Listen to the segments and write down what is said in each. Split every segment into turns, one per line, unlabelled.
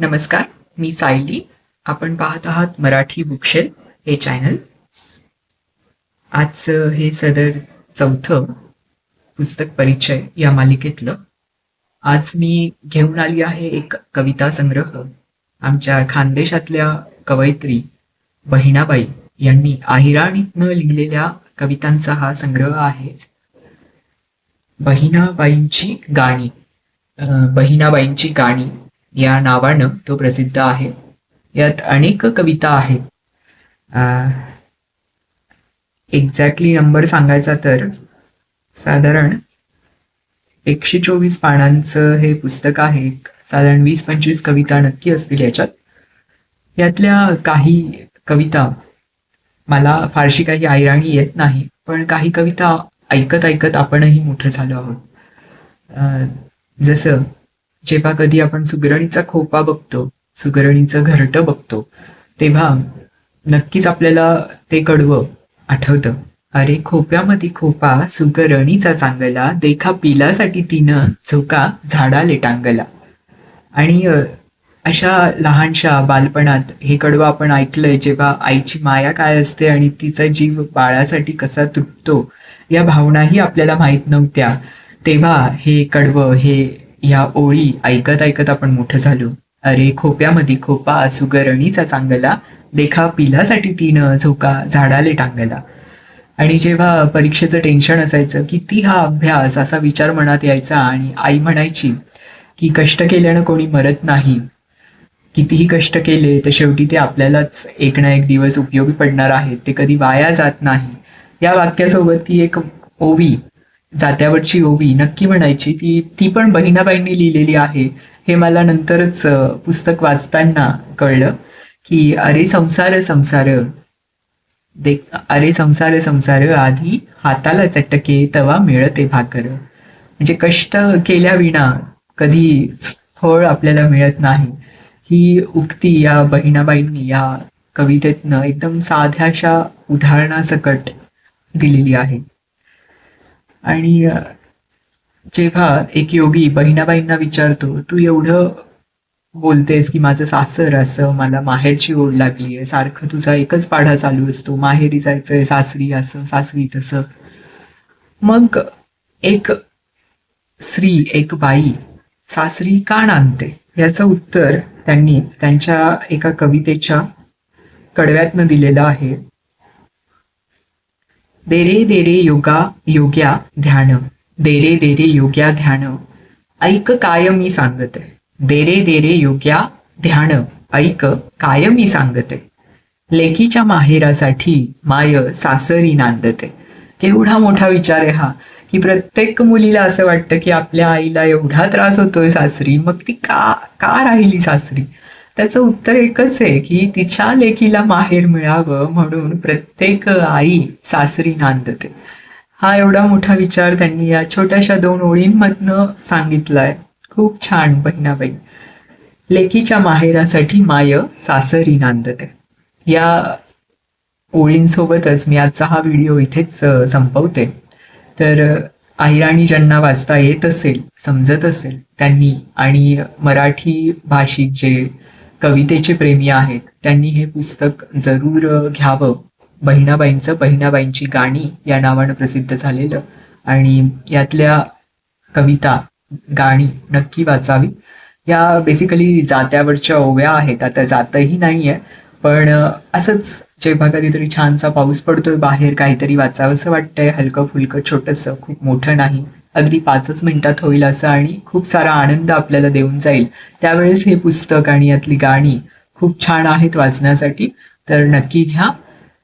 नमस्कार मी सायली. आपण पाहत आहात मराठी बुकशेल हे चॅनल. आजचं हे सदर चौथं पुस्तक परिचय या मालिकेतलं. आज मी घेऊन आली आहे एक कविता संग्रह. आमच्या खानदेशातल्या कवयित्री बहिणाबाई यांनी आहिराणीतनं लिहिलेल्या कवितांचा हा संग्रह आहे. बहिणाबाईंची गाणी. अं, बहिणाबाईंची गाणी. या नावानं तो प्रसिद्ध आहे. यात अनेक कविता आहेत. एक्झॅक्टली नंबर सांगायचा तर साधारण एकशे चोवीस पानांचं हे पुस्तक आहे. साधारण वीस पंचवीस कविता नक्की असतील याच्यात. यातल्या काही कविता मला फारशी काही ऐराणी येत नाही पण काही कविता ऐकत ऐकत आपणही मोठं झालो आहोत. अं, जसं जेव्हा कधी आपण सुगरणीचा खोपा बघतो सुगरणीचं घरटं बघतो तेव्हा नक्कीच आपल्याला ते कडवं आठवतं. अरे खोप्यामध्ये खोपा सुगरणीचा चांगला देखा पिलासाठी तिनं झोका झाडाले टांगला आणि अशा लहानशा बालपणात हे कडवं आपण ऐकलंय जेव्हा आईची माया काय असते आणि तिचा जीव बाळासाठी कसा तुटतो या भावनाही आपल्याला माहीत नव्हत्या. तेव्हा हे कडवं हे या ओळी ऐकत ऐकत आपण मोठं झालो. अरे खोप्यामध्ये खोपा सुगरणीचा चांगला. देखा पिलासाठी तिनं झोका झाडाले टांगला. आणि जेव्हा परीक्षेचं टेन्शन असायचं किती हा अभ्यास असा विचार मनात यायचा आणि आई म्हणायची की कष्ट केल्यानं कोणी मरत नाही. कितीही कष्ट केले तर शेवटी ते आपल्यालाच एक ना एक दिवस उपयोगी पडणार आहेत. ते कधी वाया जात नाही. या वाक्यासोबत ती एक ओवी जात्यावरची ओवी नक्की म्हणायची ती ती पण बहिणाबाईंनी लिहिलेली आहे. हे मला नंतरच पुस्तक वाचताना कळलं की अरे संसार संसार. देख अरे संसार संसार आधी हाताला चटके तवा मिळते भाकर. म्हणजे कष्ट केल्याविना कधी फळ आपल्याला मिळत नाही. ही उक्ती या बहिणाबाईंनी या कवितेतनं एकदम साध्याशा उदाहरणासकट दिलेली आहे. आणि जेव्हा एक योगी बहिणाबाईंना विचारतो तू एवढं बोलतेस की माझं सासर असं मला माहेरची ओढ लागली आहे सारखं तुझा एकच पाढा चालू असतो माहेरी जायचंय सासरी असं सासरी तसं. मग एक स्त्री एक बाई सासरी का नांदते याचं उत्तर त्यांनी त्यांच्या एका कवितेच्या कडव्यातनं दिलेलं आहे. देरे देरे योगा योग्या ध्यान. देरे देरे योग्या ध्यान. ऐक काय मी सांगते. देरे देरे योग्या ध्यान. ऐक काय मी सांगते. लेकीच्या माहेरासाठी माय सासरी नांदते. केवढा मोठा विचार आहे हा की प्रत्येक मुलीला असं वाटतं की आपल्या आईला एवढा त्रास होतोय सासरी. मग ती का का राहिली सासरी? त्याचं उत्तर एकच आहे की तिच्या लेकीला माहेर मिळावं म्हणून प्रत्येक आई सासरी नांदते. हा एवढा मोठा विचार त्यांनी या छोट्याशा दोन ओळींमधनं सांगितलाय. खूप छान बहिणाबाई. लेकीच्या माहेरासाठी माय सासरी नांदते. या ओळींसोबतच मी आजचा हा व्हिडिओ इथेच संपवते. तर अहिराणी ज्यांना वाचता येत असेल समजत असेल त्यांनी आणि मराठी भाषिक जे कवितेचे प्रेमी आहेत. त्यांनी हे पुस्तक जरूर घ्यावं. बहिणाबाईंचं बहिणाबाईंची गाणी या नावानं प्रसिद्ध झालेलं. आणि यातल्या कविता गाणी नक्की वाचावी. या बेसिकली जात्यावरच्या ओव्या आहेत. आता जातही नाहीये. पण असंच जेव्हा कधीतरी छानसा पाऊस पडतोय बाहेर काहीतरी वाचावंसं वाटतंय. हलकं फुलकं छोटंसं खूप मोठं नाही. अगदी पाचच मिनिटात होईल असं आणि खूप सारा आनंद आपल्याला देऊन जाईल. त्यावेळेस हे पुस्तक आणि यातली गाणी खूप छान आहेत वाचण्यासाठी. तर नक्की घ्या.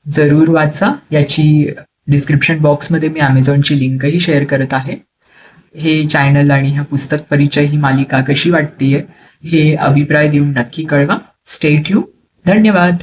जरूर वाचा. याची डिस्क्रिप्शन बॉक्समध्ये मी अमेझॉनची लिंकही शेअर करत आहे. हे चॅनल आणि ह्या पुस्तक परिचय ही मालिका कशी वाटतेय हे अभिप्राय देऊन नक्की कळवा. स्टेट यू धन्यवाद.